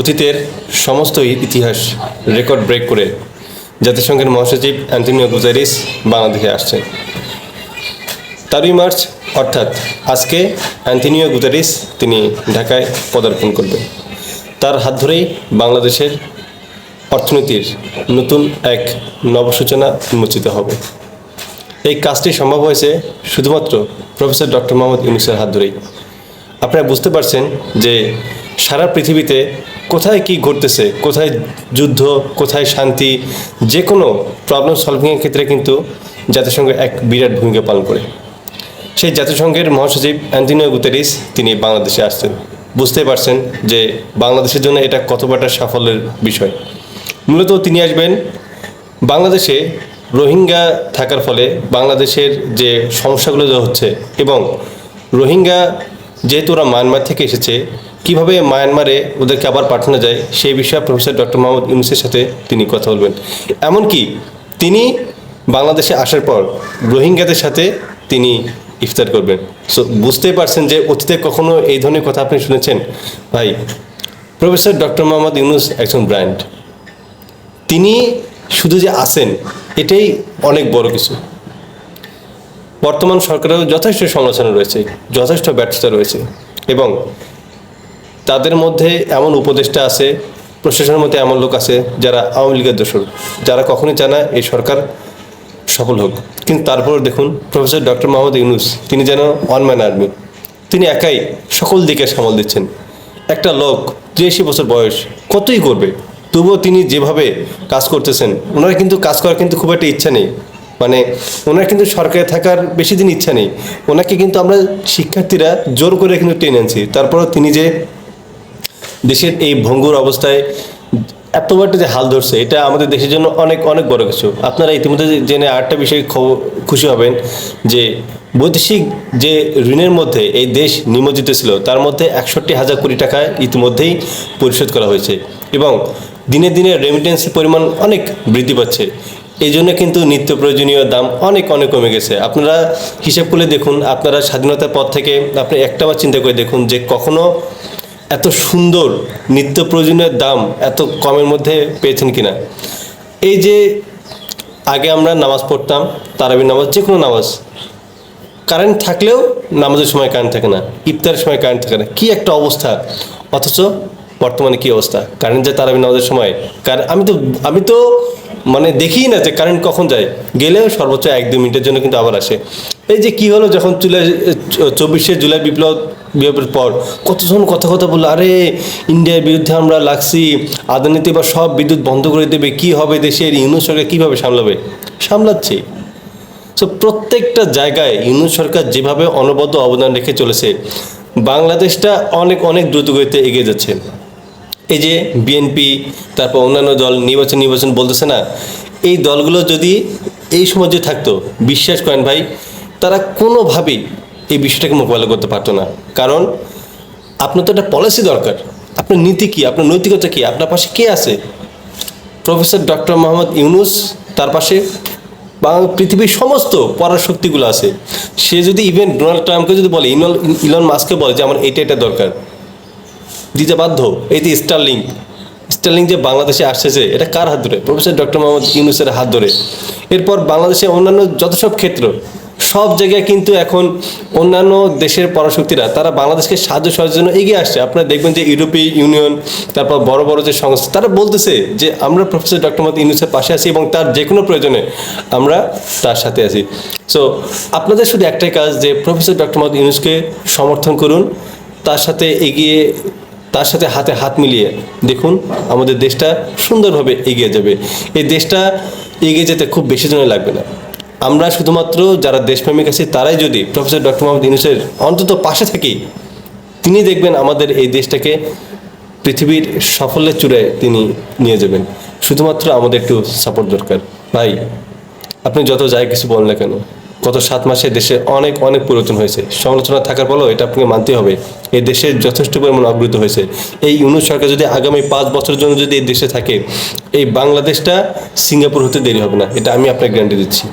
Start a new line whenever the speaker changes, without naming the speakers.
অতীতের সমস্ত ইতিহাস রেকর্ড ব্রেক করে জাতিসংঘের মহাসচিব অ্যান্টনিও গুজারিস বাংলাদেশে আসছেন তেরোই মার্চ, অর্থাৎ আজকে অ্যান্টনিও গুজারিস তিনি ঢাকায় পদার্পণ করবেন। তার হাত ধরেই বাংলাদেশের অর্থনীতির নতুন এক নবসূচনা উন্মোচিত হবে। এই কাজটি সম্ভব হয়েছে শুধুমাত্র প্রফেসর ডক্টর মোহাম্মদ ইউনুসের হাত ধরেই। আপনারা বুঝতে পারছেন যে সারা পৃথিবীতে কোথায় কি ঘটতেছে, কোথায় যুদ্ধ, কোথায় শান্তি যে কোনো প্রবলেম সলভিংয়ের ক্ষেত্রে কিন্তু জাতিসংঘ এক বিরাট ভূমিকা পালন করে। সেই জাতিসংঘের মহাসচিব অ্যান্টনিও গুতেরিস তিনি বাংলাদেশে আসছেন। বুঝতে পারছেন যে বাংলাদেশের জন্য এটা কত বড় একটা সাফল্যের বিষয়। মূলত তিনি আসবেন বাংলাদেশে রোহিঙ্গা থাকার ফলে বাংলাদেশের যে সমস্যাগুলো হচ্ছে এবং রোহিঙ্গা যেহেতু ওরা মায়ানমার থেকে এসেছে, কীভাবে মায়ানমারে ওদেরকে আবার পাঠানো যায়, সেই বিষয়ে প্রফেসর ডক্টর মোহাম্মদ ইউনুসের সাথে তিনি কথা বলবেন। এমনকি তিনি বাংলাদেশে আসার পর রোহিঙ্গাদের সাথে তিনি ইফতার করবেন। সো বুঝতেই পারছেন যে অতীতে কখনো এই ধরনের কথা আপনি শুনেছেন? ভাই, প্রফেসর ডক্টর মোহাম্মদ ইউনুস একজন ব্র্যান্ড। তিনি শুধু যে আসেন এটাই অনেক বড় কিছু। বর্তমান সরকারেও যথেষ্ট সমালোচনা রয়েছে, যথেষ্ট ব্যর্থতা রয়েছে এবং তাদের মধ্যে এমন উপদেষ্টা আছে, প্রশাসনের মধ্যে এমন লোক আছে যারা আওয়ামী লীগের দোষর, যারা কখনোই চায় না এই সরকার সফল হোক। কিন্তু তারপর দেখুন, প্রফেসর ডক্টর মোহাম্মদ ইউনুস, তিনি যেন ওয়ান ম্যান আর্মি তিনি একাই সকল দিকে সামাল দিচ্ছেন। একটা লোক, তিরাশি বছর বয়স, কতই করবে? তবুও তিনি যেভাবে কাজ করতেছেন, ওনারা কিন্তু কাজ করার কিন্তু খুব একটা ইচ্ছা নেই। মানে ওনার কিন্তু সরকারে থাকার বেশি দিন ইচ্ছা নেই। ওনাকে কিন্তু আমরা শিক্ষার্থীরা জোর করে কিন্তু টেনে আনছি। তারপরও তিনি যে দেশের এই ভঙ্গুর অবস্থায় এত বড় যে হাল ধরছে, এটা আমাদের দেশের জন্য অনেক অনেক বড় কিছু। আপনারা ইতিমধ্যে জেনে আরেকটা বিষয়ে খুশি হবেন যে বৈদেশিক যে ঋণের মধ্যে এই দেশ নিমজ্জিত ছিল, তার মধ্যে একষট্টি হাজার কোটি টাকা ইতিমধ্যেই পরিশোধ করা হয়েছে এবং দিনে দিনে রেমিটেন্সের পরিমাণ অনেক বৃদ্ধি পাচ্ছে। এই জন্য কিন্তু নিত্য প্রয়োজনীয় দাম অনেক অনেক কমে গেছে। আপনারা হিসাব করে দেখুন, আপনারা স্বাধীনতার পর থেকে আপনি একটাবার চিন্তা করে দেখুন যে কখনো এত সুন্দর নিত্য প্রয়োজনীয় দাম এত কমের মধ্যে পেয়েছেন কিনা। এই যে আগে আমরা নামাজ পড়তাম, তারাবি নামাজ যে কোনো নামাজ কারেন্ট থাকলেও নামাজের সময় কারেন্ট থাকে না, ইফতারের সময় কারেন্ট থাকে না। কি একটা অবস্থা? অথচ বর্তমানে কি অবস্থা? কারেন্ট যে তারাবি নামাজের সময় কারণ আমি তো আমি তো মানে দেখি না যে কারেন্ট কখন যায়। গেলেও সর্বোচ্চ এক দু মিনিটের জন্য কিন্তু আবার আসে। এই যে কি হলো যখন জুলাই চব্বিশে জুলাই বিপ্লব, বিপ্লবের পর, কতজন কথা কথা বলল, আরে, ইন্ডিয়ার বিরুদ্ধে আমরা লাগছি, আদানিতে বা সব বিদ্যুৎ বন্ধ করে দেবে, কি হবে দেশের ইউনিয়ন সরকার কীভাবে সামলাবে? সামলাচ্ছে। তো প্রত্যেকটা জায়গায় ইউনিয়ন সরকার যেভাবে অনবদ্য অবদান রেখে চলেছে, বাংলাদেশটা অনেক অনেক দ্রুতগতিতে এগিয়ে যাচ্ছে। এই যে বিএনপি তারপর অন্যান্য দল নির্বাচন নির্বাচন বলতেছে না, এই দলগুলো যদি এই সময় যে থাকতো, বিশ্বাস করেন ভাই, তারা কোনোভাবেই এই বিষয়টাকে মোকাবেলা করতে পারতো না। কারণ আপনার তো একটা পলিসি দরকার। আপনার নীতি কী? আপনার নৈতিকতা কী? আপনার পাশে কে আছে? প্রফেসর ডক্টর মোহাম্মদ ইউনুস, তার পাশে পৃথিবীর সমস্ত পরাশক্তিগুলো আছে। সে যদি ইভেন ডোনাল্ড ট্রাম্পকে যদি বলে ইলন মাস্ককে বলে যে, আমার এটা এটা দরকার। দিতে বাধ্য? এই যে স্টারলিং স্টারলিং যে বাংলাদেশে আসছে এটা কার হাত ধরে? প্রফেসর ডক্টর মোহাম্মদ ইউনুসের হাত ধরে। এরপর বাংলাদেশে অন্যান্য যত সব ক্ষেত্র, সব জায়গায় কিন্তু এখন অন্যান্য দেশের পরাশক্তিরা, তারা বাংলাদেশকে সাহায্য সহায়তার জন্য এগিয়ে আসছে। আপনারা দেখবেন যে ইউরোপীয় ইউনিয়ন, তারপর বড় বড় যে সংস্থা, তারা বলতেছে যে, আমরা প্রফেসর ডক্টর মোহাম্মদ ইউনুসের পাশে আছি এবং তার যে কোনো প্রয়োজনে আমরা তার সাথে আছি। সো আপনাদের শুধু একটাই কাজ যে, প্রফেসর ডক্টর মোহাম্মদ ইউনুসকে সমর্থন করুন, তার সাথে এগিয়ে তার সাথে হাতে হাত মিলিয়ে দেখুন আমাদের দেশটা সুন্দরভাবে এগিয়ে যাবে। এই দেশটা এগিয়ে যেতে খুব বেশি জনে লাগবে না। আমরা শুধুমাত্র যারা দেশপ্রেমিক আছি, তারাই যদি প্রফেসর ডক্টর মোহাম্মদ ইউনুসের অন্তত পাশে থাকি, তিনি দেখবেন আমাদের এই দেশটাকে পৃথিবীর সাফল্যের চূড়ায় তিনি নিয়ে যাবেন। শুধুমাত্র আমাদের একটু সাপোর্ট দরকার। ভাই, আপনি যত যাই কিছু বলেন না কেন গত সাত মাসে দেশে অনেক অনেক পরিবর্তন হয়েছে। সমালোচনা থাকার ফলেও এটা আপনাকে মানতে হবে। এই দেশের যথেষ্ট পরিমাণ অগ্রগতি হয়েছে। এই ইউনুস সরকার যদি আগামী পাঁচ বছরের জন্য যদি এই দেশে থাকে, এই বাংলাদেশটা সিঙ্গাপুর হতে দেরি হবে না। এটা আমি আপনাকে গ্যারান্টি দিচ্ছি।